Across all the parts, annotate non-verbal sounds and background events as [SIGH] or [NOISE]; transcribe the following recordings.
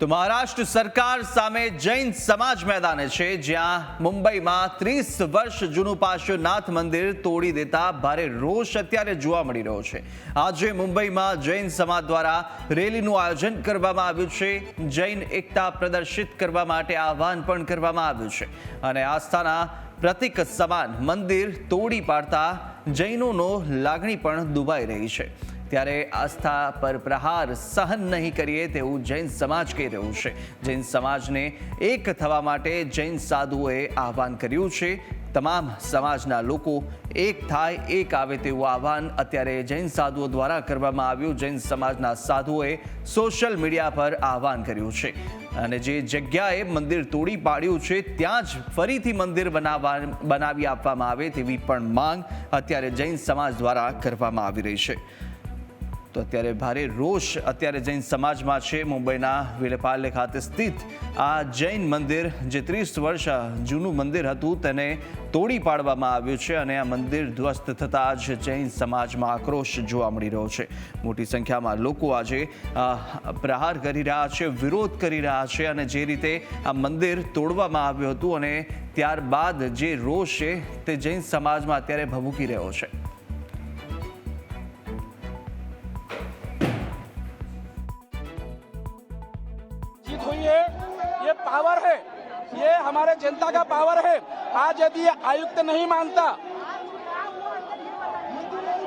તો મહારાષ્ટ્ર સરકાર સામે જૈન સમાજ મેદાને છે, જ્યાં મુંબઈમાં ત્રીસ વર્ષ જૂનું પાર્શ્વનાથ મંદિર તોડી દેતા ભારે રોષ અત્યારે જોવા મળી રહ્યો છે. આજે મુંબઈમાં જૈન સમાજ દ્વારા રેલીનું આયોજન કરવામાં આવ્યું છે. જૈન એકતા પ્રદર્શિત કરવા માટે આહવાન પણ કરવામાં આવ્યું છે. અને આસ્થાના પ્રતિક સમાન મંદિર તોડી પાડતા જૈનોનો લાગણી પણ દુભાઈ રહી છે. ત્યારે આસ્થા પર પ્રહાર સહન નહીં કરીએ તેવું જૈન સમાજ કહી રહ્યું છે. જૈન સમાજને એક થવા માટે જૈન સાધુઓએ આહવાન કર્યું છે. તમામ સમાજના લોકો એક થાય, એક આવે તેવું આહવાન અત્યારે જૈન સાધુઓ દ્વારા કરવામાં આવ્યું. જૈન સમાજના સાધુઓએ સોશિયલ મીડિયા પર આહવાન કર્યું છે. અને જે જગ્યાએ મંદિર તોડી પાડ્યું છે, ત્યાં જ ફરીથી મંદિર બનાવવા, બનાવી આપવામાં આવે તેવી પણ માંગ અત્યારે જૈન સમાજ દ્વારા કરવામાં આવી રહી છે. તો અત્યારે ભારે રોષ અત્યારે જૈન સમાજમાં છે. મુંબઈના વિલેપાલે ખાતે સ્થિત આ જૈન મંદિર, જે ત્રીસ વર્ષ જૂનું મંદિર હતું, તેને તોડી પાડવામાં આવ્યું છે અને આ મંદિર ધ્વસ્ત થતાં જ જૈન સમાજમાં આક્રોશ જોવા મળી રહ્યો છે. મોટી સંખ્યામાં લોકો આજે પ્રહાર કરી રહ્યા છે, વિરોધ કરી રહ્યા છે અને જે રીતે આ મંદિર તોડવામાં આવ્યું હતું અને ત્યારબાદ જે રોષ છે તે જૈન સમાજમાં અત્યારે ભભૂકી રહ્યો છે. पावर है। ये हमारे जनता का पावर है। आज यदि ये आयुक्त नहीं मानता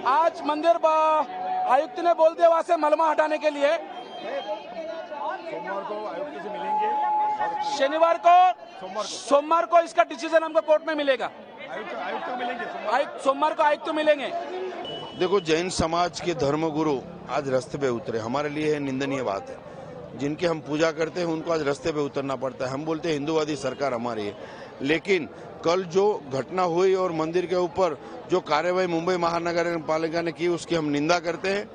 आज मंदिर आयुक्त ने बोल दिया वहाँ से मलमा हटाने के लिए। सोमवार को आयुक्त से मिलेंगे। शनिवार को सोमवार को। इसका डिसीज़न हमको कोर्ट में मिलेगा। आयुक्त आयुक्त मिलेंगे सोमवार को आयुक्त मिलेंगे। देखो जैन समाज के धर्मगुरु आज रास्ते पे उतरे। हमारे लिए निंदनीय बात है। जिनकी हम पूजा करते हैं, उनको आज रास्ते पे उतरना पड़ता है। हम बोलते हैं, हिंदूवादी सरकार हमारी है। लेकिन कल जो घटना हुई और मंदिर के ऊपर जो कार्यवाही मुंबई महानगर पालिका ने की, उसकी हम निंदा करते हैं,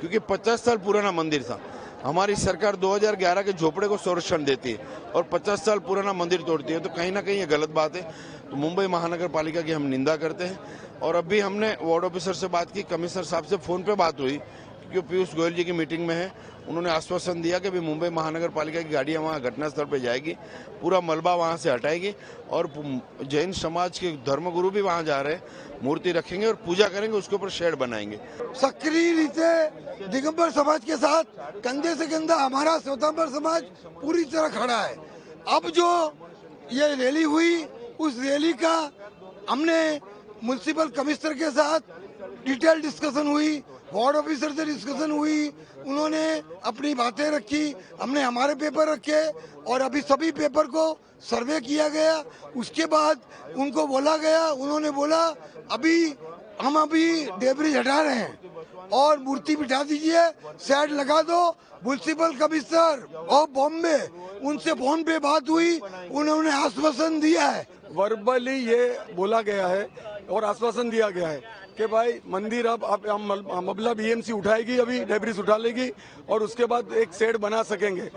क्योंकि 50 साल पुराना मंदिर था। हमारी सरकार 2011 के झोपड़े को संरक्षण देती है और 50 साल पुराना मंदिर तोड़ती है। तो कहीं ना कहीं ये गलत बात है। तो मुंबई महानगर पालिका की हम निंदा करते हैं। और अभी हमने वार्ड ऑफिसर से बात की, कमिश्नर साहब से फ़ोन पे बात हुई। क्योंकि पीयूष गोयल जी की मीटिंग में है, उन्होंने आश्वासन दिया कि भी मुंबई महानगर पालिका की गाड़ियाँ वहाँ घटनास्थल पर जाएगी, पूरा मलबा वहाँ से हटाएगी और जैन समाज के धर्मगुरु भी वहाँ जा रहे हैं, मूर्ति रखेंगे और पूजा करेंगे, उसके ऊपर शेड बनाएँगे। सक्रिय रीते दिगंबर समाज के साथ, कंधे से कंधा, हमारा स्वतंत्र समाज पूरी तरह खड़ा है। अब जो ये रैली हुई, उस रैली का हमने म्यूनसिपल कमिश्नर के साथ डिटेल डिस्कशन हुई वार्ड ऑफिसर से डिस्कशन हुई। उन्होंने अपनी बातें रखी। हमने हमारे पेपर रखे और अभी सभी पेपर को सर्वे किया गया। उसके बाद उनको बोला गया। उन्होंने बोला, अभी हम अभी डेबरिज हटा रहे हैं और मूर्ति बिठा दीजिए। सेट लगा दो। म्यूनसिपल कमिश्नर ऑफ़ बॉम्बे उनसे फ़ोन पे बात हुई। उन्होंने आश्वासन दिया है। वर्बली ये बोला गया है और आश्वासन दिया गया है। कि भाई मंदिर अब आप मबला बीएमसी उठाएगी अभी डेब्रिस उठा लेगी और उसके बाद एक सेट बना सकेंगे।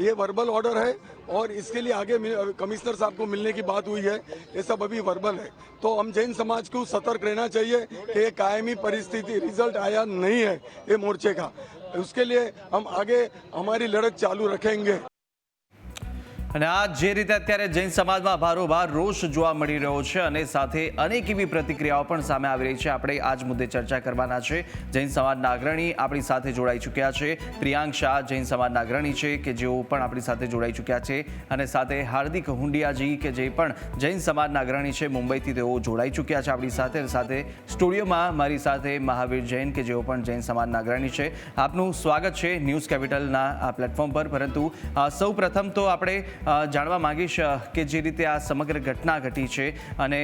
ये वर्बल ऑर्डर है और इसके लिए आगे कमिश्नर साहब को मिलने की बात हुई है। ये सब अभी वर्बल है। तो हम जैन समाज को सतर्क रहना चाहिए कि ये कायमी परिस्थिति रिज़ल्ट आया नहीं है ये मोर्चे का। उसके लिए हम आगे हमारी लड़त चालू रखेंगे। અને આ જે રીતે અત્યારે જૈન સમાજમાં ભારોભાર રોષ જોવા મળી રહ્યો છે અને સાથે અનેક એવી પ્રતિક્રિયાઓ પણ સામે આવી રહી છે, આપણે આ જ મુદ્દે ચર્ચા કરવાના છે. જૈન સમાજના અગ્રણી આપણી સાથે જોડાઈ ચૂક્યા છે. પ્રિયાંક શાહ જૈન સમાજના અગ્રણી છે કે જેઓ પણ આપણી સાથે જોડાઈ ચૂક્યા છે અને સાથે હાર્દિક હુંડિયાજી કે જે પણ જૈન સમાજના અગ્રણી છે, મુંબઈથી તેઓ જોડાઈ ચૂક્યા છે આપણી સાથે સાથે સ્ટુડિયોમાં મારી સાથે મહાવીર જૈન કે જેઓ પણ જૈન સમાજના અગ્રણી છે. આપનું સ્વાગત છે ન્યૂઝ કેપિટલના આ પ્લેટફોર્મ પર. પરંતુ સૌ પ્રથમ તો આપણે જાણવા માંગીશ કે જે રીતે આ સમગ્ર ઘટના ઘટી છે અને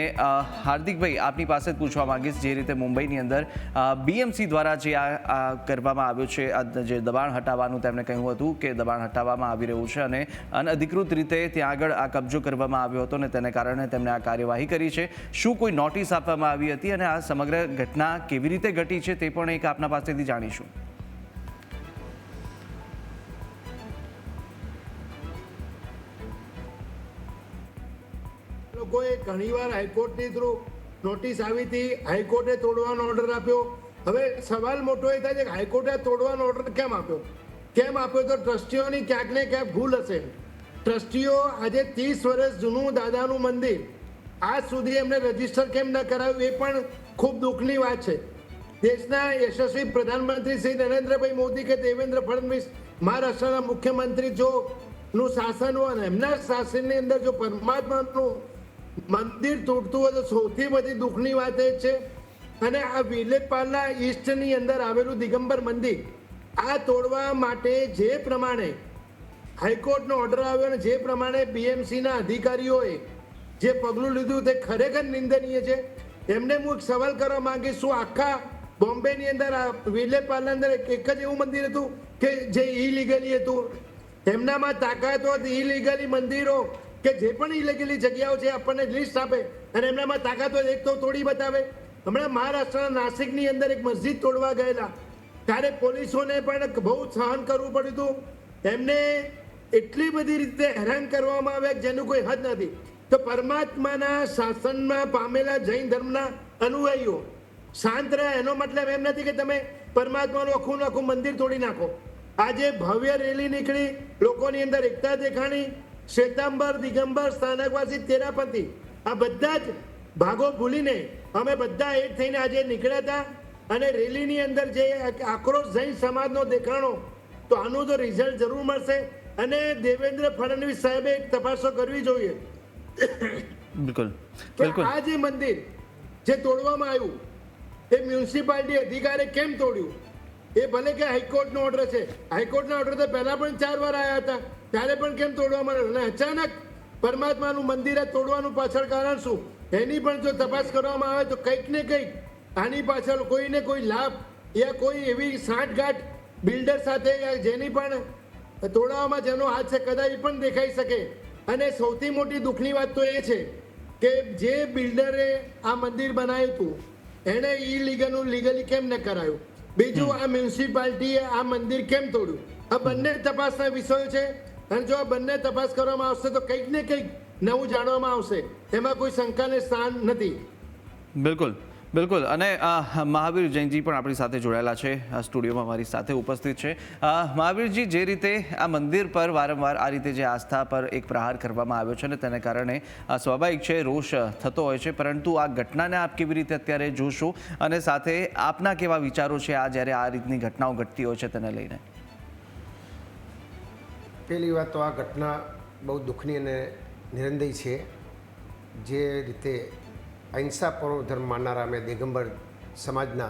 હાર્દિકભાઈ, આપની પાસે જ પૂછવા માંગીશ જે રીતે મુંબઈની અંદર બીએમસી દ્વારા જે આ કરવામાં આવ્યું છે જે દબાણ હટાવવાનું તેમણે કહ્યું હતું કે દબાણ હટાવવામાં આવી રહ્યું છે અને અનધિકૃત રીતે ત્યાં આગળ આ કબજો કરવામાં આવ્યો હતો અને તેને કારણે તેમણે આ કાર્યવાહી કરી છે. શું કોઈ નોટિસ આપવામાં આવી હતી અને આ સમગ્ર ઘટના કેવી રીતે ઘટી છે તે પણ એક આપના પાસેથી જાણીશું. લોકોએ ઘણીવાર હાઈકોર્ટની થ્રુ નોટિસ આવી હતી. હાઈકોર્ટે તોડવાનો ઓર્ડર આપ્યો. હવે સવાલ મોટો એ થાય છે કે હાઈકોર્ટે તોડવાનો ઓર્ડર કેમ આપ્યો? કેમ આપ્યો તો ટ્રસ્ટીઓની ક્યાંક ને ક્યાંક ભૂલ હશે. ટ્રસ્ટીઓ આજે ત્રીસ વર્ષ જૂનું દાદાનું મંદિર, આજ સુધી એમને રજિસ્ટર કેમ ન કરાવ્યું એ પણ ખૂબ દુઃખની વાત છે. દેશના યશસ્વી પ્રધાનમંત્રી શ્રી નરેન્દ્રભાઈ મોદી કે દેવેન્દ્ર ફડણવીસ, મહારાષ્ટ્રના મુખ્યમંત્રી જો નું શાસન હોય અને એમના શાસનની અંદર જો પરમાત્માનું મંદિર તૂટતું હોય તો સૌથી બધી દુઃખની વાત એ છે. અને આ વિલેપાલના ઈસ્ટની અંદર આવેલું દિગંબર મંદિર, આ તોડવા માટે જે પ્રમાણે હાઈકોર્ટનો ઓર્ડર આવ્યો અને જે પ્રમાણે બીએમસીના અધિકારીઓએ જે પગલું લીધું તે ખરેખર નિંદનીય છે. એમને હું એક સવાલ કરવા માંગીશ, શું આખા બોમ્બેની અંદર, આ વિલેપાલના અંદર એક જ એવું મંદિર હતું કે જે ઇલીગલી હતું? એમનામાં તાકાત હોત ઇલીગલી મંદિરો કે જે પણ ઇલીગલી જગ્યાઓ છે, આપણને લિસ્ટ આપે અને એમનામાં તાકાત એક તો તોડી બતાવે. હમણાં મહારાષ્ટ્રના નાસિકની અંદર એક મસ્જિદ તોડવા ગયેલા. ત્યારે પોલીસોને પણ બહુ સહન કરવું પડ્યું હતું. એમને એટલી બધી રીતે હેરાન કરવામાં આવ્યા જેનું કોઈ હદ નથી. તો પરમાત્માના શાસનમાં પામેલા જૈન ધર્મના અનુયાયીઓ, શાંત રહે એનો મતલબ એમ નથી કે તમે પરમાત્માનું આખું આખું મંદિર તોડી નાખો. આજે ભવ્ય રેલી નીકળી, લોકોની અંદર એકતા દેખાણી શ્વેતાંબર દિગંબર સ્થાનકવાસી તેરાપતિ આ બધા જ ભાગો ભૂલીને અમે બધા એક થઈને આજે નીકળ્યા હતા અને રેલીની અંદર જે આક્રોશ જૈન સમાજનો દેખાણો તો આનું તો રિઝલ્ટ જરૂર મળશે અને દેવેન્દ્ર ફડણવીસ સાહેબે એક તપાસો કરવી જોઈએ. બિલકુલ બિલકુલ. આ જે મંદિર જે તોડવામાં આવ્યું એ મ્યુનિસિપાલિટી અધિકારે કેમ તોડ્યું? એ ભલે કે હાઈકોર્ટનો ઓર્ડર છે. હાઈકોર્ટના ઓર્ડર તો પહેલા પણ ચાર વાર આવ્યા હતા. ત્યારે પણ કેમ તોડવામાં આવ્યું અને અચાનક પરમાત્માનું મંદિર તોડવાનું પાછળ કારણ શું? એની પણ જો તપાસ કરવામાં આવે તો કંઈક ને કંઈક આની પાછળ કોઈને કોઈ લાભ યા કોઈ એવી સાંઠગાંઠ બિલ્ડર સાથે જેની પણ તોડવામાં જેનો હાથ છે કદાચ પણ દેખાઈ શકે. અને સૌથી મોટી દુઃખની વાત તો એ છે કે જે બિલ્ડરે આ મંદિર બનાવ્યું હતું એણે ઈ લીગલનું લીગલી કેમ ન કરાયું? બીજું આ મ્યુનિસિપાલિટીએ આ મંદિર કેમ તોડ્યું? આ બંને તપાસના વિષયો છે. અને જો આ બંને તપાસ કરવામાં આવશે તો કંઈક ને કંઈક નવું જાણવામાં આવશે. એમાં કોઈ શંકાને સ્થાન નથી. બિલકુલ બિલકુલ. અને મહાવીર જૈનજી પણ આપણી સાથે જોડાયેલા છે. સ્ટુડિયોમાં મારી સાથે ઉપસ્થિત છે. મહાવીરજી, જે રીતે આ મંદિર પર વારંવાર આ રીતે જે આસ્થા પર એક પ્રહાર કરવામાં આવ્યો છે ને તેને કારણે સ્વાભાવિક છે, રોષ થતો હોય છે. પરંતુ આ ઘટનાને આપ કેવી રીતે અત્યારે જોશો? અને સાથે આપના કેવા વિચારો છે આ જ્યારે આ રીતની ઘટનાઓ ઘટતી હોય છે તેને લઈને? પહેલી વાત તો આ ઘટના બહુ દુઃખની અને નિરંદય છે. જે રીતે અહિંસા પરમ ધર્મ માનનારા અમે દિગંબર સમાજના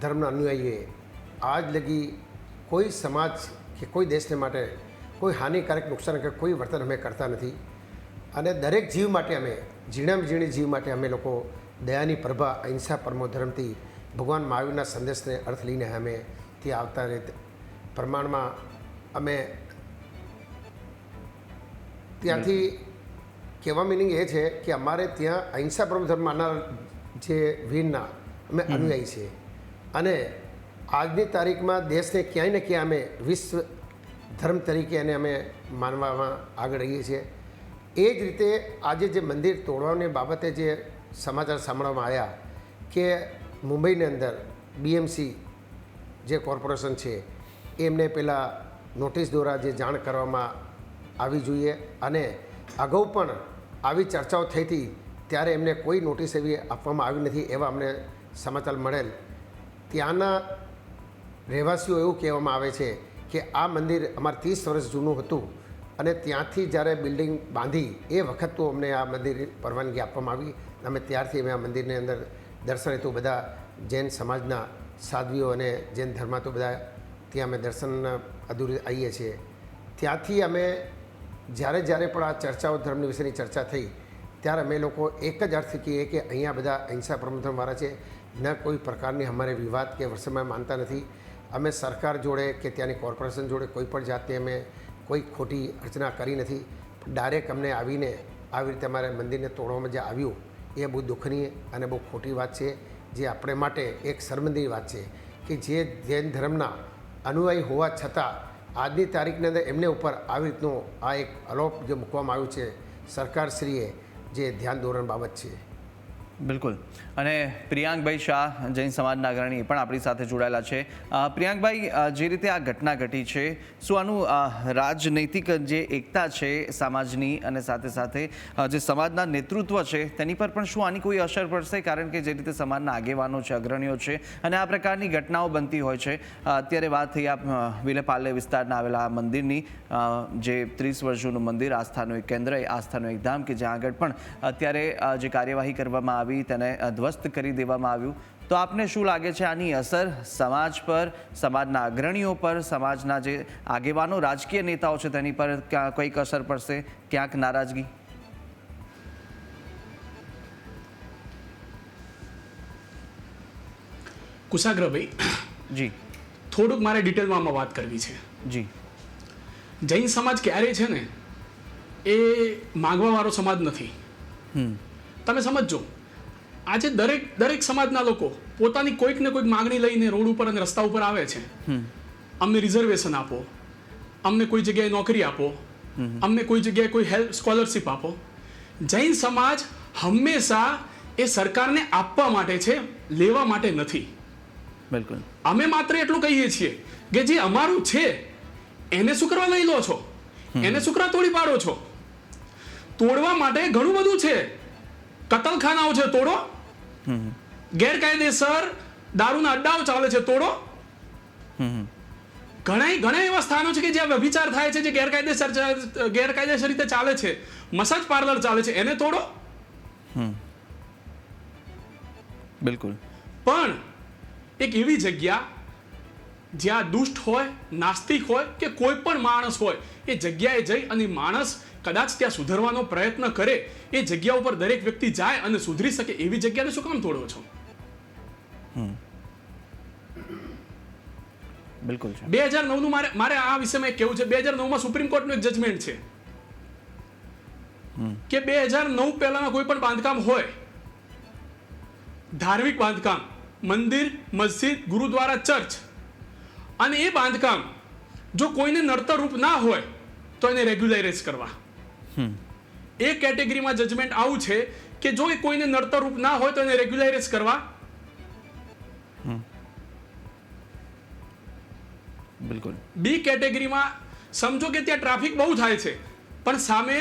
ધર્મના અનુયાયીએ આજ લગી કોઈ સમાજ કે કોઈ દેશને માટે કોઈ હાનિકારક નુકસાન કે કોઈ વર્તન અમે કરતા નથી. અને દરેક જીવ માટે અમે ઝીણામાં ઝીણી જીવ માટે અમે લોકો દયાની પ્રભા અહિંસા પરમો ધર્મથી ભગવાન મહાવીરના સંદેશને અર્થ લઈને અમે ત્યાં આવતા રહે પ્રમાણમાં અમે ત્યાંથી કહેવા મિનિંગ એ છે કે અમારે ત્યાં અહિંસા પરમ ધર્મ માનનાર જે વીરના અમે અનુયાયી છીએ. અને આજની તારીખમાં દેશને ક્યાંય ને ક્યાં અમે વિશ્વ ધર્મ તરીકે એને અમે માનવામાં આગળ રહીએ છીએ. એ જ રીતે આજે જે મંદિર તોડવાની બાબતે જે સમાચાર સાંભળવામાં આવ્યા કે મુંબઈની અંદર બીએમસી જે કોર્પોરેશન છે એમને પેલા નોટિસ દ્વારા જે જાણ કરવામાં આવી જોઈએ અને અગાઉ પણ આવી ચર્ચાઓ થઈ હતી, ત્યારે એમને કોઈ નોટિસ એવી આપવામાં આવી નથી એવા અમને સમાચાર મળેલ. ત્યાંના રહેવાસીઓ એવું કહેવામાં આવે છે કે આ મંદિર અમારે ત્રીસ વર્ષ જૂનું હતું અને ત્યાંથી જ્યારે બિલ્ડિંગ બાંધી એ વખત તો અમને આ મંદિર પરવાનગી આપવામાં આવી. અમે ત્યારથી અમે આ મંદિરની અંદર દર્શન હેતુ બધા જૈન સમાજના સાધ્વીઓ અને જૈન ધર્માતો બધા ત્યાં અમે દર્શન અધૂરી આવીએ છીએ. ત્યાંથી અમે જ્યારે જ્યારે પણ આ ચર્ચાઓ ધર્મની વિશેની ચર્ચા થઈ, ત્યારે અમે લોકો એક જ અર્થ કહીએ કે અહીંયા બધા અહિંસા પરમધર્મવાળા છે. ન કોઈ પ્રકારની અમારે વિવાદ કે વર્ષમાં માનતા નથી. અમે સરકાર જોડે કે ત્યાંની કોર્પોરેશન જોડે કોઈ પણ જાતે અમે કોઈ ખોટી અર્ચના કરી નથી. ડાયરેક્ટ અમને આવીને આવી રીતે અમારે મંદિરને તોડવામાં જે આવ્યું, એ બહુ દુઃખની અને બહુ ખોટી વાત છે. જે આપણે માટે એક શર્મંદની વાત છે કે જે જૈન ધર્મના અનુયાયી હોવા છતાં આજની તારીખની અંદર એમને ઉપર આવી રીતનું આ એક અલોપ જે મૂકવામાં આવ્યું છે સરકારશ્રીએ, જે ધ્યાન દોરણ બાબત છે. બિલકુલ. અને પ્રિયાંકભાઈ શાહ, જૈન સમાજના અગ્રણી પણ આપણી સાથે જોડાયેલા છે. પ્રિયાંકભાઈ જે રીતે આ ઘટના ઘટી છે, શું આનું રાજનૈતિક જે એકતા છે સમાજની અને સાથે સાથે જે સમાજના નેતૃત્વ છે, તેની પર પણ શું આની કોઈ અસર પડશે? કારણ કે જે રીતે સમાજના આગેવાનો છે, અગ્રણીઓ છે, અને આ પ્રકારની ઘટનાઓ બનતી હોય છે. અત્યારે વાત થઈ આ વિલેપાલે વિસ્તારના આવેલા આ મંદિરની. જે ત્રીસ વર્ષ જૂનું મંદિર, આસ્થાનું એક કેન્દ્ર આસ્થાનું એક ધામ કે જ્યાં આગળ પણ અત્યારે જે કાર્યવાહી કરવામાં આવી તેને ધ્વસ્ત કરી દેવામાં આવ્યું. તો આપને શું લાગે છે આની અસર સમાજ પર સમાજના અગ્રણીઓ પર સમાજના જે આગેવાનો રાજકીય નેતાઓ છે તેની પર કંઈક અસર પડશે? ક્યાંક નારાજગી? કુશાગ્રભાઈ જી. થોડુંક મારે ડિટેલમાં આમાં વાત કરવી છે. જી. જૈન સમાજ ક્યારે છે ને એ માગવાવાળો સમાજ નથી. તમે સમજજો આજે દરેક દરેક સમાજના લોકો પોતાની કોઈક ને કોઈક માગણી લઈને રોડ ઉપર અને રસ્તા ઉપર આવે છે. અમને રિઝર્વેશન આપો. અમને કોઈ જગ્યાએ નોકરી આપો. અમને કોઈ જગ્યાએ કોઈ હેલ્પ સ્કોલરશિપ આપો. જૈન સમાજ હંમેશા એ સરકારને આપવા માટે છે લેવા માટે નથી. બિલકુલ. અમે માત્ર એટલું કહીએ છીએ કે જે અમારું છે એને શું કરવા લઈ લો છો. એને શું કરવા તોડી પાડો છો. તોડવા માટે ઘણું બધું છે. કતલખાનાઓ છે તોડો. ગેરકાયદેસર દારૂના અડ્ડાઓ ચાલે છે તોડો. ઘણા ઘણા એવા સ્થાનો છે કે જ્યાં વ્યભિચાર થાય છે જે ગેરકાયદેસર ગેરકાયદેસર રીતે ચાલે છે. મસાજ પાર્લર ચાલે છે એને તોડો. બિલકુલ. પણ એક એવી જગ્યા જ્યાં દુષ્ટ હોય નાસ્તિક હોય કે કોઈ પણ માણસ હોય એ જગ્યાએ જઈ અને માણસ કદાચ ત્યાં સુધરવાનો પ્રયત્ન કરે એ જગ્યા ઉપર દરેક વ્યક્તિ જાય અને સુધરી શકે એવી જગ્યાને શું કામ તોડો છો? બિલકુલ બે હજાર નવનું મારે મારે આ વિષયમાં કહેવું છે બે હજાર નવમાં સુપ્રીમ કોર્ટનું એક જજમેન્ટ છે. કે બે હજાર નવ પહેલાના કોઈ પણ બાંધકામ હોય ધાર્મિક બાંધકામ મંદિર મસ્જિદ ગુરુદ્વારા ચર્ચ અને એ બાંધકામ જો કોઈને નડતર રૂપ ના હોય તો એને રેગ્યુલરાઇઝ કરવા. એ કેટેગરીમાં જજમેન્ટ આવું છે કે જો એ કોઈને નડતર રૂપ ના હોય તો એને રેગ્યુલરાઇઝ કરવા? બિલકુલ. બી કેટેગરીમાં સમજો કે ત્યાં ટ્રાફિક બહુ થાય છે પણ સામે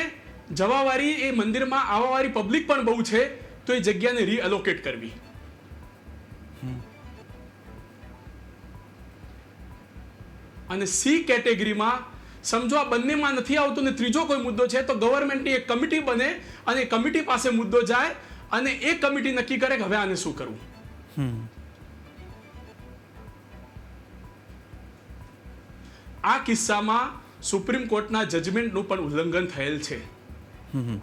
જવાવાળી એ મંદિરમાં આવવાવાળી પબ્લિક પણ બહુ છે તો એ જગ્યાને રીઅલોકેટ કરવી. અને સી કેટેગરીમાં સમજો આ બંનેમાં નથી આવતું ને ત્રીજો કોઈ મુદ્દો છે તો ગવર્મેન્ટની એક કમિટી બને અને કમિટી પાસે મુદ્દો જાય અને એ કમિટી નક્કી કરે કે હવે આને શું કરવું. આ કિસ્સામાં સુપ્રીમ કોર્ટના જજમેન્ટનું પણ ઉલ્લંઘન થયેલ છે.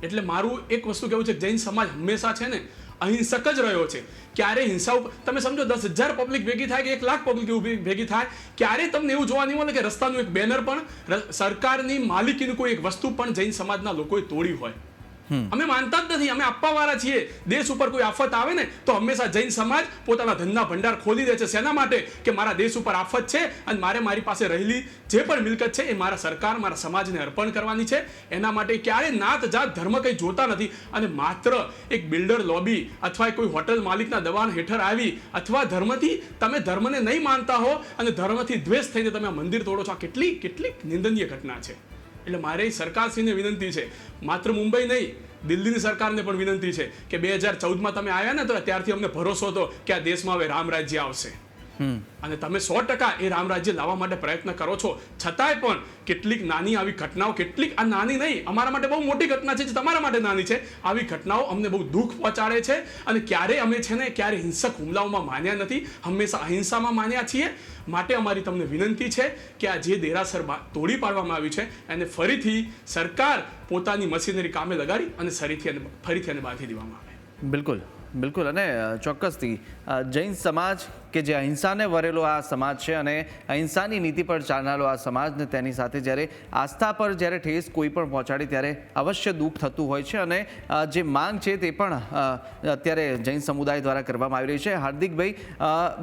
એટલે મારું એક વસ્તુ કેવું છે જૈન સમાજ હંમેશા છે ને અહિંસક જ રહ્યો છે. ક્યારે હિંસા તમે સમજો, દસ હજાર પબ્લિક ભેગી થાય કે એક લાખ પબ્લિક ભેગી થાય, ક્યારે તમને એવું જોવા નહીં મળે કે રસ્તાનું એક બેનર પણ સરકારની માલિકીનું કોઈ એક વસ્તુ પણ જૈન સમાજના લોકોએ તોડી હોય. અમે માનતા જ નથી, અમે આપવા વાળા છીએ. દેશ ઉપર કોઈ આફત આવે ને, તો હંમેશા જૈન સમાજ પોતાના ધંધા ભંડાર ખોલી દે છે. શેના માટે? કે મારા દેશ ઉપર આફત છે અને મારે મારી પાસે રહેલી જે પણ મિલકત છે એ મારા સરકાર, મારા સમાજને અર્પણ કરવાની છે. એના માટે ક્યારે નાત જાત ધર્મ કંઈ જોતા નથી. અને માત્ર એક બિલ્ડર લોબી અથવા કોઈ હોટલ માલિકના દબાણ હેઠળ આવી અથવા ધર્મથી તમે ધર્મને નહીં માનતા હો અને ધર્મથી દ્વેષ થઈને તમે મંદિર તોડો છો. આ કેટલી કેટલી નિંદનીય ઘટના છે. એટલે મારે સરકારશ્રીને વિનંતી છે. માત્ર મુંબઈ નહીં, દિલ્હીની સરકારને પણ વિનંતી છે કે બે હજાર ચૌદમાં તમે આવ્યા ને તો ત્યારથી અમને ભરોસો હતો કે આ દેશમાં હવે રામ રાજ્ય આવશે. અને તમે સો ટકા એ રામ રાજ્ય લાવવા માટે પ્રયત્ન કરો છો. છતાંય પણ કેટલીક નાની આવી ઘટનાઓ, કેટલીક આ નાની નહીં, અમારા માટે બહુ મોટી ઘટના છે જે તમારા માટે નાની છે. આવી ઘટનાઓ અમને બહુ દુઃખ પહોંચાડે છે અને ક્યારેય અમે છે ને ક્યારે હિંસક હુમલાઓમાં માન્યા નથી, હંમેશા અહિંસામાં માન્યા છીએ. માટે અમારી તમને વિનંતી છે કે આ જે દેરાસર તોડી પાડવામાં આવ્યું છે, એને ફરીથી સરકાર પોતાની મશીનરી કામે લગાડી અને ફરીથી ફરીથી એને બાંધી દેવામાં આવે. બિલકુલ બિલકુલ. અને ચોક્કસથી જૈન સમાજ કે જે અહિંસાને વરેલો આ સમાજ છે અને અહિંસાની નીતિ પર ચાલનારો આ સમાજ ને તેની સાથે જ્યારે આસ્થા પર જ્યારે ઠેસ કોઈ પણ પહોંચાડી ત્યારે અવશ્ય દુઃખ થતું હોય છે અને જે માંગ છે તે પણ અત્યારે જૈન સમુદાય દ્વારા કરવામાં આવી રહી છે. હાર્દિકભાઈ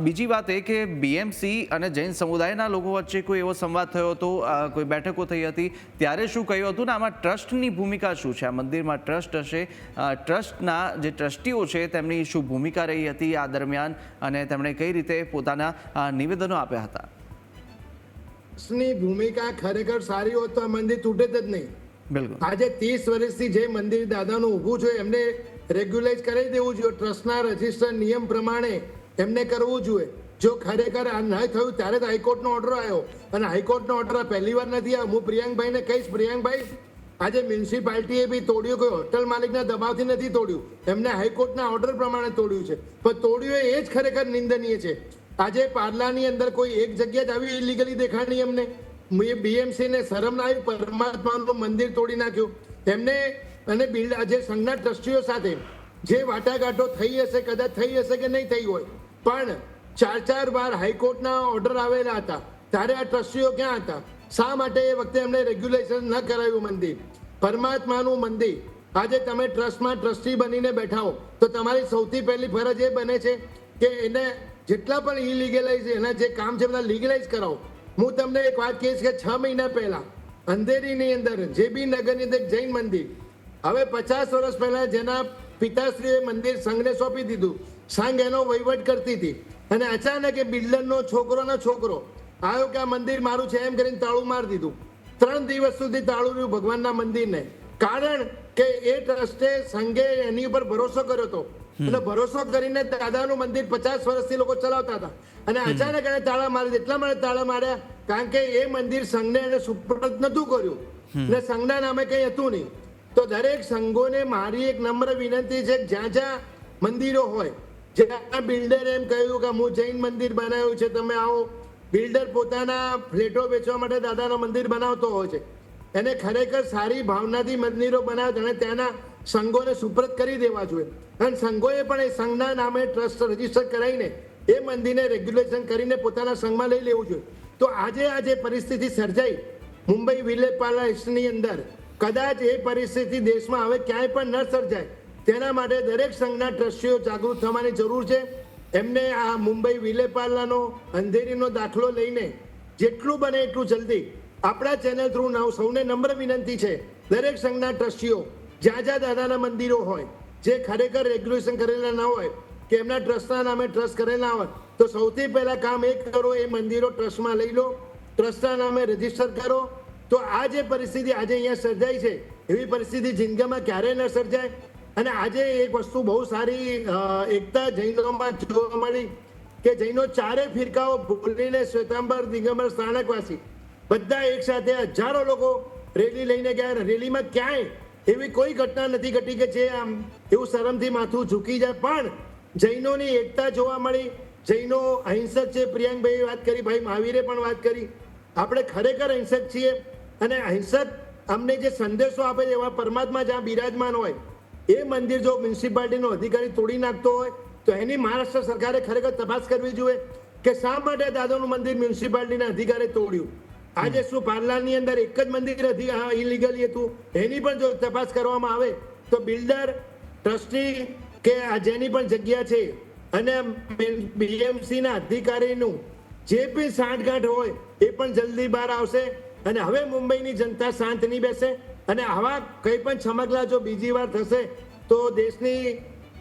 બીજી વાત એ કે બીએમસી અને જૈન સમુદાયના લોકો વચ્ચે કોઈ એવો સંવાદ થયો હતો? કોઈ બેઠકો થઈ હતી? ત્યારે શું કહ્યું હતું ને આમાં ટ્રસ્ટની ભૂમિકા શું છે? આ મંદિરમાં ટ્રસ્ટ હશે ટ્રસ્ટના જે ટ્રસ્ટીઓ છે તેમની શું ભૂમિકા રહી હતી આ દરમિયાન? અને તેમણે કઈ રીતે પોતાના નિવેદનો આપ્યા હતા. ની ભૂમિકા ખરેખર સારી હોત તો મંદિર તૂટે જ નહીં. બિલકુલ. આજે ત્રીસ વર્ષથી જે મંદિર દાદાનું ઊભું છે એમને રેગ્યુલાઇઝ કરી દેવું જોઈએ. ટ્રસ્ટના રજિસ્ટર નિયમ પ્રમાણે એમને કરવું જોઈએ. જો ખરેખર આ ન થયું ત્યારે જ હાઈકોર્ટનો ઓર્ડર આવ્યો. અને હાઈકોર્ટનો ઓર્ડર પહેલી વાર નથી આવ્યો. હું પ્રિયાંકભાઈને કહીશ પ્રિયાંકભાઈ આજે મ્યુનિસિપાલિટીએ બી તોડ્યું કોઈ હોટલ માલિકના દબાવથી નથી તોડ્યું. એમને હાઈકોર્ટના ઓર્ડર પ્રમાણે તોડ્યું છે. પણ તોડ્યું એ જ ખરેખર નિંદનીય છે. આજે પાર્લાની અંદર કોઈ એક જગ્યા જ આવી ઇલીગલી દેખાણી એમને બીએમસી ને શરમ આવી પરમાત્માનું મંદિર તોડી નાખ્યું. એમને અને બિલ્ડ, આજે સંઘના ટ્રસ્ટીઓ સાથે જે વાટાઘાટો થઈ હશે, કદાચ થઈ હશે કે નહીં થઈ હોય, પણ ચાર ચાર વાર હાઈકોર્ટના ઓર્ડર આવેલા હતા. ત્યારે આ ટ્રસ્ટીઓ ક્યાં હતા? શા માટે એ વખતે એમણે રેગ્યુલેશન ન કરાયું મંદિર? પરમાત્માનું મંદિર. આજે તમે ટ્રસ્ટમાં ટ્રસ્ટી બનીને બેઠા હો તો તમારી સૌથી પહેલી ફરજ એ બને છે કે એને જેટલા પણ ઇલીગલાઇઝ એના જે કામ છે બધા લીગલાઇઝ કરાવો. હું તમને એક વાત કહીશ કે છ મહિના પહેલા અંધેરીની અંદર, જે બી નગરની અંદર જૈન મંદિર, હવે પચાસ વર્ષ પહેલા જેના પિતાશ્રીએ મંદિર સંઘને સોંપી દીધું, સંઘ એનો વહીવટ કરતી હતી. અને અચાનક એ બિલ્ડરનો છોકરોનો છોકરો આવ્યો કે આ મંદિર મારું છે એમ કરીને તાળું મારી દીધું. ત્રણ દિવસ સુધી તાળું રહ્યું ભગવાનના મંદિરને. કારણ કે એ ટ્રસ્ટે સંઘે એની ઉપર ભરોસો કર્યો હતો. એટલે ભરોસો કરીને દાદાનું મંદિર પચાસ વર્ષથી લોકો ચલાવતા હતા. અને અચાનક એને તાળા મારી દીધા. એટલા માટે તાળા માર્યા કારણ કે એ મંદિર સંઘને એને સુપ્રત નતું કર્યું. અને સંઘના નામે કઈ હતું નહીં. તો દરેક સંઘોને મારી એક નમ્ર વિનંતી છે જ્યાં જ્યાં મંદિરો હોય જ્યાં બિલ્ડર એમ કહ્યું કે હું જૈન મંદિર બનાવ્યું છે તમે આવો. બિલ્ડર પોતાના ફ્લેટો વેચવા માટે દાદાનો મંદિર બનાવતો હોય છે. એને ખરેખર સારી ભાવનાથી મંદિરો બનાવે અને ત્યાંના સંઘોને સુપ્રત કરી દેવા જોઈએ. અને સંઘોએ પણ એ સંઘના નામે ટ્રસ્ટ રજિસ્ટર કરાવીને એ મંદિરને રેગ્યુલેશન કરીને પોતાના સંઘમાં લઈ લેવું જોઈએ. તો આજે આ જે પરિસ્થિતિ સર્જાઈ, મુંબઈ વિલે પેલેસની અંદર, કદાચ એ પરિસ્થિતિ દેશમાં હવે ક્યાંય પણ ન સર્જાય, તેના માટે દરેક સંઘના ટ્રસ્ટીઓ જાગૃત થવાની જરૂર છે. એમને આ મુંબઈ વિલેપાલ્લાનો અંધેરીનો દાખલો લઈને જેટલું બને એટલું જલ્દી. આપણા ચેનલ થ્રુ નવ સૌને નમ્ર વિનંતી છે, દરેક સંઘના ટ્રસ્ટીઓ, જ્યાં જ્યાં દાદાના મંદિરો હોય, જે ખરેખર રેગ્યુલેશન કરેલા ના હોય, કે એમના ટ્રસ્ટના નામે ટ્રસ્ટ કરેલા હોય, તો સૌથી પહેલા કામ એ કરો, એ મંદિરો ટ્રસ્ટમાં લઈ લો, ટ્રસ્ટના નામે રજિસ્ટર કરો. તો આ જે પરિસ્થિતિ આજે અહીંયા સર્જાઈ છે, એવી પરિસ્થિતિ જિંદગીમાં ક્યારેય ન સર્જાય. અને આજે એક વસ્તુ બહુ સારી એકતા જૈનોમાં જોવા મળી કે જૈનો ચારે ફિરકાઓ ભૂલીને શ્વેતાંબર, દિગંબર સ્થાનકવાસી બધા એક સાથે હજારો લોકો રેલી લઈને ગયા રેલીમાં ક્યાંય એવી કોઈ ઘટના નથી ઘટી કે જે આમ એવું શરમથી માથું ઝૂકી જાય. પણ જૈનોની એકતા જોવા મળી. જૈનો અહિંસક છે. પ્રિયાંકભાઈએ વાત કરી, ભાઈ મહાવીરે પણ વાત કરી. આપણે ખરેખર અહિંસક છીએ અને અહિંસક અમને જે સંદેશો આપે છે એવા પરમાત્મા જ્યાં બિરાજમાન હોય એ મંદિર જો મ્યુનિસિપાલિટીનો અધિકારી તોડી નાખતો હોય, તો એની મહારાષ્ટ્ર સરકારે ખરેખર તપાસ કરવી જોઈએ કે શા માટે દાદાનું મંદિર મ્યુનિસિપાલિટીના અધિકારે તોડ્યું? આજે શું પાર્લાની અંદર એક જ મંદિર ઇલીગલી હતું? એની પણ જો તપાસ કરવામાં આવે, તો બિલ્ડર, ટ્રસ્ટી કે આ જેની પણ જગ્યા છે, અને બીએમસી ના અધિકારીનું જે બી સાંઠગાંઠ હોય, એ પણ જલ્દી બહાર આવશે, અને હવે મુંબઈની જનતા શાંત નહીં બેસે અને આવા કંઈ પણ છમકલા જો બીજી વાર થશે તો દેશની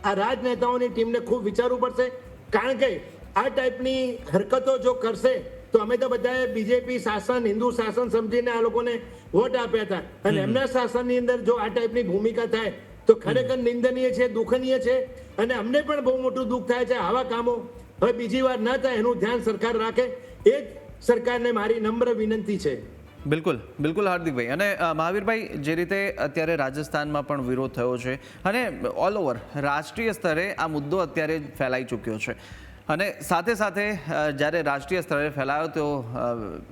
આ રાજનેતાઓની ટીમને ખૂબ વિચારવું પડશે. કારણ કે આ ટાઈપની હરકતો જો કરશે તો અમે તો બધાએ બીજેપી શાસન હિન્દુ શાસન સમજીને આ લોકોને વોટ આપ્યા હતા. અને એમના શાસનની અંદર જો આ ટાઈપની ભૂમિકા થાય તો ખરેખર નિંદનીય છે દુઃખનીય છે. અને અમને પણ બહુ મોટું દુઃખ થાય છે આવા કામો. હવે બીજી વાર ન થાય એનું ધ્યાન સરકાર રાખે. એ જ સરકારને મારી નમ્ર વિનંતી છે. બિલકુલ બિલકુલ હાર્દિકભાઈ અને મહાવીરભાઈ, જે રીતે અત્યારે રાજસ્થાનમાં પણ વિરોધ થયો છે, અને ઓલ ઓવર રાષ્ટ્રીય સ્તરે આ મુદ્દો અત્યારે ફેલાઈ ચૂક્યો છે. અને સાથે સાથે જ્યારે રાષ્ટ્રીય સ્તરે ફેલાયો, તો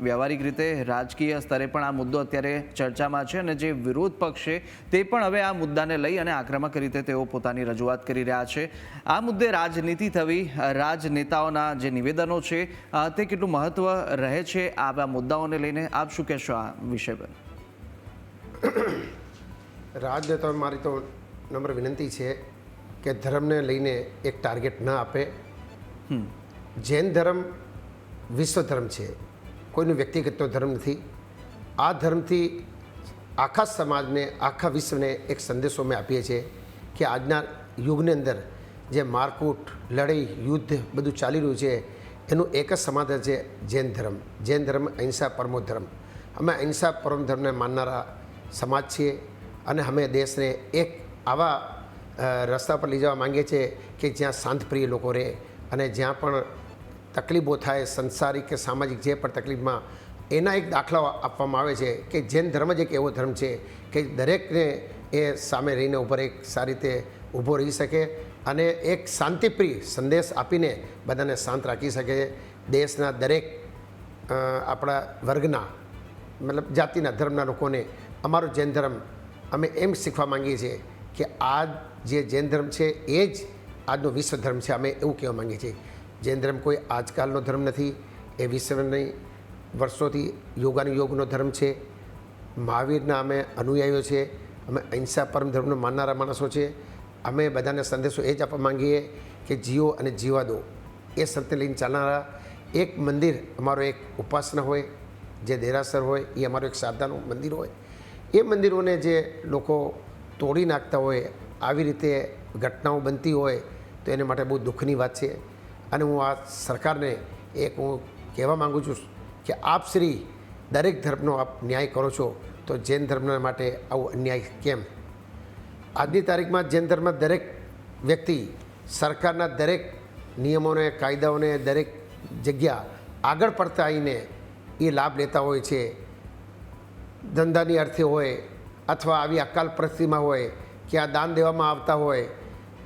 વ્યવહારિક રીતે રાજકીય સ્તરે પણ આ મુદ્દો અત્યારે ચર્ચામાં છે અને જે વિરોધ પક્ષ છે, તે પણ હવે આ મુદ્દાને લઈ અને આક્રમક રીતે તેઓ પોતાની રજૂઆત કરી રહ્યા છે. આ મુદ્દે રાજનીતિ થવી રાજનેતાઓના જે નિવેદનો છે તે કેટલું મહત્વ રહે છે? આવા મુદ્દાઓને લઈને આપ શું કહેશો આ વિષય પર? [COUGHS] રાજનેતાઓ મારી તો નમ્ર વિનંતી છે કે ધર્મને લઈને એક ટાર્ગેટ ન આપે. જૈન ધર્મ વિશ્વ ધર્મ છે. કોઈનું વ્યક્તિગતનો ધર્મ નથી. આ ધર્મથી આખા સમાજને, આખા વિશ્વને એક સંદેશો અમે આપીએ છીએ કે આજના યુગની અંદર જે મારકૂટ, લડાઈ, યુદ્ધ બધું ચાલી રહ્યું છે, એનું એક જ સમાધાન છે જૈન ધર્મ. જૈન ધર્મ અહિંસા પરમો ધર્મ. અમે અહિંસા પરમ ધર્મને માનનારા સમાજ છીએ અને અમે દેશને એક આવા રસ્તા પર લઈ જવા માંગીએ છીએ કે જ્યાં શાંતપ્રિય લોકો રહે અને જ્યાં પણ તકલીફો થાય, સંસારિક કે સામાજિક જે પણ તકલીફમાં, એના એક દાખલા આપવામાં આવે છે કે જૈન ધર્મ જ એક એવો ધર્મ છે કે દરેકને એ સામે રહીને ઉપર એક સારી રીતે ઊભો રહી શકે અને એક શાંતિપ્રિય સંદેશ આપીને બધાને શાંત રાખી શકે. દેશના દરેક આપણા વર્ગના, મતલબ જાતિના ધર્મના લોકોને અમારો જૈન ધર્મ, અમે એમ શીખવા માંગીએ છીએ કે આ જે જૈન ધર્મ છે એ જ આજનો વિશ્વ ધર્મ છે. અમે એવું કહેવા માંગીએ છીએ, જૈન ધર્મ કોઈ આજકાલનો ધર્મ નથી, એ વિશ્વની વર્ષોથી યોગાનુયોગનો ધર્મ છે. મહાવીરના અમે અનુયાયીઓ છે અમે અહિંસા પરમ ધર્મનો માનનારા માણસો છે અમે બધાને સંદેશો એ જ આપવા માંગીએ કે જીવો અને જીવા દો એ શરતે લઈને ચાલનારા એક મંદિર અમારો એક ઉપાસના હોય, જે દેરાસર હોય, એ અમારું એક શ્રાદ્ધાનું મંદિર હોય. એ મંદિરોને જે લોકો તોડી નાખતા હોય, આવી રીતે ઘટનાઓ બનતી હોય તો એને માટે બહુ દુઃખની વાત છે. અને હું આ સરકારને એક હું કહેવા માગું છું કે આપ શ્રી દરેક ધર્મનો આપ ન્યાય કરો છો, તો જૈન ધર્મના માટે આવું અન્યાય કેમ? આજની તારીખમાં જૈન ધર્મમાં દરેક વ્યક્તિ, સરકારના દરેક નિયમોને, કાયદાઓને, દરેક જગ્યા આગળ પડતા આવીને એ લાભ લેતા હોય છે. ધંધાની અર્થે હોય અથવા આવી અકાલ પરિસ્થિતિમાં હોય કે આ દાન દેવામાં આવતા હોય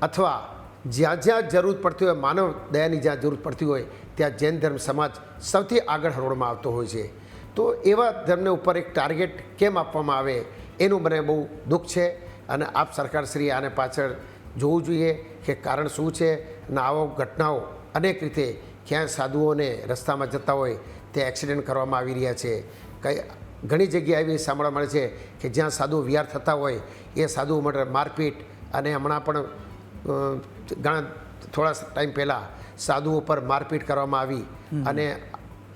અથવા જ્યાં જ્યાં જરૂર પડતી હોય, માનવ દયાની જ્યાં જરૂર પડતી હોય, ત્યાં જૈન ધર્મ સમાજ સૌથી આગળ હરોળમાં આવતો હોય છે. તો એવા ધર્મને ઉપર એક ટાર્ગેટ કેમ આપવામાં આવે, એનું મને બહુ દુઃખ છે અને આપ સરકારશ્રી આને પાછળ જોવું જોઈએ કે કારણ શું છે અને આવો ઘટનાઓ અનેક રીતે ક્યાં સાધુઓને રસ્તામાં જતા હોય તે એક્સિડન્ટ કરવામાં આવી રહ્યા છે. કઈ ઘણી જગ્યાએ એવી સાંભળવા મળે છે કે જ્યાં સાધુ વિહાર થતા હોય, એ સાધુઓ માટે મારપીટ અને હમણાં પણ ઘણા થોડા ટાઈમ પહેલાં સાધુઓ પર મારપીટ કરવામાં આવી અને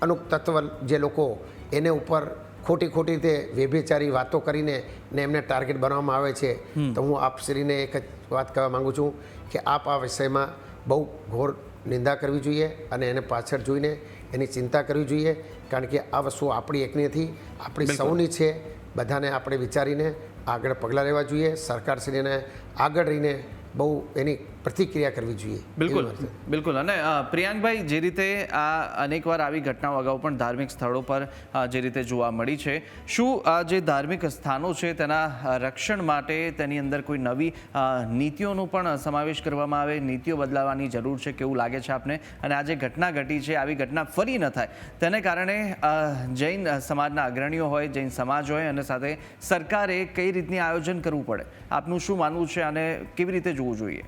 અનુક તત્વ જે લોકો એને ઉપર ખોટી ખોટી રીતે વેભેચારી વાતો કરીને ને એમને ટાર્ગેટ બનાવવામાં આવે છે તો હું આપશ્રીને એક જ વાત કહેવા માગું છું કે આપ આ વિષયમાં બહુ ઘોર નિંદા કરવી જોઈએ અને એને પાછળ જોઈને એની ચિંતા કરવી જોઈએ કારણ કે આ વસ્તુ આપણી એકની નથી આપણી સૌની છે બધાને આપણે વિચારીને આગળ પગલાં લેવા જોઈએ સરકારશ્રીને આગળ રહીને બહુ એની પ્રતિક્રિયા કરવી જોઈએ. બિલકુલ. બિલકુલ. અને પ્રિયાંકભાઈ જે રીતે આ અનેકવાર આવી ઘટનાઓ અગાઉ પણ ધાર્મિક સ્થળો પર જે રીતે જોવા મળી છે શું આ જે ધાર્મિક સ્થાનો છે તેના રક્ષણ માટે તેની અંદર કોઈ નવી નીતિઓનો પણ સમાવેશ કરવામાં આવે નીતિઓ બદલાવાની જરૂર છે કેવું લાગે છે આપને? અને આ જે ઘટના ઘટી છે આવી ઘટના ફરી ન થાય તેને કારણે જૈન સમાજના અગ્રણીઓ હોય જૈન સમાજ હોય અને સાથે સરકારે કઈ રીતની આયોજન કરવું પડે? આપનું શું માનવું છે અને કેવી રીતે જોવું જોઈએ?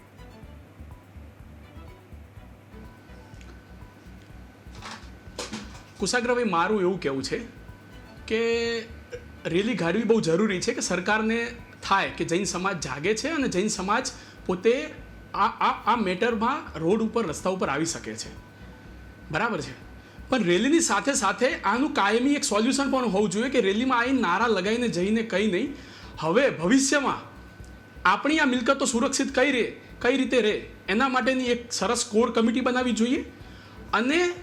કુશાગ્રભાઈ મારું એવું કહેવું છે કે રેલી કાઢવી બહુ જરૂરી છે કે સરકારને થાય કે જૈન સમાજ જાગે છે અને જૈન સમાજ પોતે આ આ આ મેટરમાં રોડ ઉપર, રસ્તા ઉપર આવી શકે છે. બરાબર છે? પણ રેલીની સાથે સાથે આનું કાયમી એક સોલ્યુશન પણ હોવું જોઈએ કે રેલીમાં આવીને નારા લગાવીને જઈને કંઈ નહીં. હવે ભવિષ્યમાં આપણી આ મિલકતો સુરક્ષિત કઈ રહે કઈ રીતે રહે એના માટેની એક સરસ કોર કમિટી બનાવવી જોઈએ. અને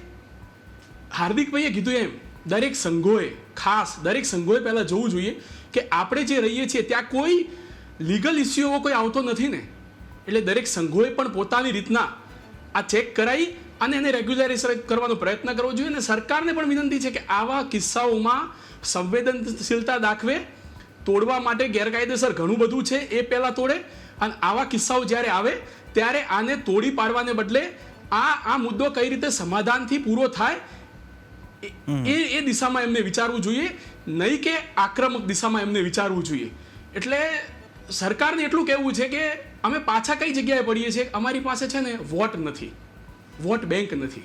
હાર્દિકભાઈએ કીધું એમ, દરેક સંઘોએ, ખાસ દરેક સંઘોએ પહેલાં જોવું જોઈએ કે આપણે જે રહીએ છીએ ત્યાં કોઈ લીગલ ઇસ્યુઓ કોઈ આવતો નથી ને. એટલે દરેક સંઘોએ પણ પોતાની રીતના આ ચેક કરાવી અને એને રેગ્યુલરાઇઝ કરવાનો પ્રયત્ન કરવો જોઈએ અને સરકારને પણ વિનંતી છે કે આવા કિસ્સાઓમાં સંવેદનશીલતા દાખવે, તોડવા માટે ગેરકાયદેસર ઘણું બધું છે એ પહેલાં તોડે અને આવા કિસ્સાઓ જ્યારે આવે ત્યારે આને તોડી પાડવાને બદલે આ આ મુદ્દો કઈ રીતે સમાધાનથી પૂરો થાય એ એ દિશામાં એમને વિચારવું જોઈએ નહીં કે આક્રમક દિશામાં એમને વિચારવું જોઈએ. એટલે સરકારને એટલું કહેવું છે કે અમે પાછા કઈ જગ્યાએ પડીએ છીએ? અમારી પાસે છે ને વોટ નથી. વોટ બેંક નથી.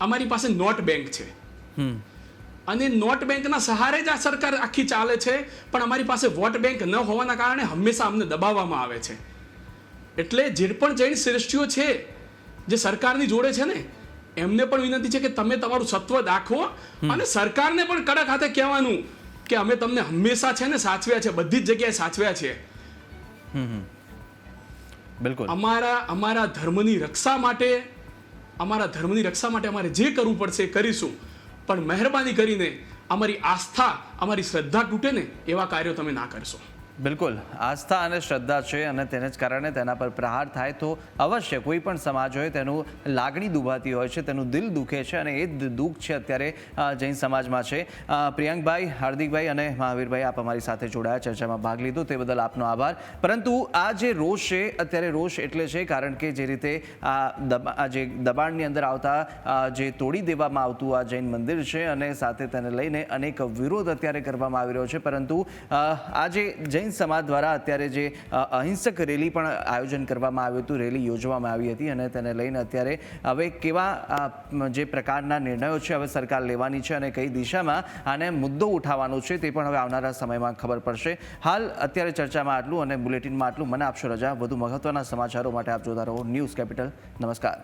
અમારી પાસે નોટ બેંક છે. અને નોટ બેંકના સહારે જ આ સરકાર આખી ચાલે છે પણ અમારી પાસે વોટ બેંક ન હોવાના કારણે હંમેશા અમને દબાવવામાં આવે છે. એટલે જે પણ જૈન શ્રેષ્ઠીઓ છે જે સરકારની જોડે છે ને એમને પણ વિનંતી છે કે તમે તમારું સત્વ દાખવો અને સરકારને પણ કડક હાથે કહેવાનું કે અમે તમને હંમેશા છે ને સાચવ્યા છે બધી જ જગ્યાએ સાચવ્યા છે. બિલકુલ. અમારા અમારા ધર્મની રક્ષા માટે અમારા ધર્મની રક્ષા માટે અમારે જે કરવું પડશે એ કરીશું. પણ મહેરબાની કરીને અમારી આસ્થા અમારી શ્રદ્ધા તૂટે ને એવા કાર્યો તમે ના કરશો. બિલકુલ. આસ્થા અને શ્રદ્ધા છે અને તેને જ કારણે તેના પર પ્રહાર થાય તો અવશ્ય કોઈ પણ સમાજ હોય તેનું લાગણી દુભાતી હોય છે, તેનું દિલ દુખે છે અને એ જ દુઃખ છે અત્યારે જૈન સમાજમાં છે. પ્રિયંકભાઈ, હાર્દિકભાઈ અને મહાવીરભાઈ આપ અમારી સાથે જોડાયા ચર્ચામાં ભાગ લીધો, તે બદલ આપનો આભાર. પરંતુ આ જે રોષ છે, અત્યારે રોષ એટલે છે કારણ કે જે રીતે આ જે દબાણની અંદર આવતા જે તોડી દેવામાં આવતું આ જૈન મંદિર છે અને સાથે તેને લઈને અનેક વિરોધ અત્યારે કરવામાં આવી રહ્યો છે. પરંતુ આ જે જૈન સમાજ દ્વારા અત્યારે જે અહિંસક રેલી પણ આયોજન કરવામાં આવ્યું હતું, રેલી યોજવામાં આવી હતી અને તેને લઈને અત્યારે હવે કેવા જે પ્રકારના નિર્ણયો છે હવે સરકાર લેવાની છે અને કઈ દિશામાં આને મુદ્દો ઉઠાવવાનો છે તે પણ હવે આવનારા સમયમાં ખબર પડશે. હાલ અત્યારે ચર્ચામાં આટલું અને બુલેટિનમાં આટલું. મને આપશો રજા. વધુ મહત્વના સમાચારો માટે આપ જોતા રહો. News capital. નમસ્કાર.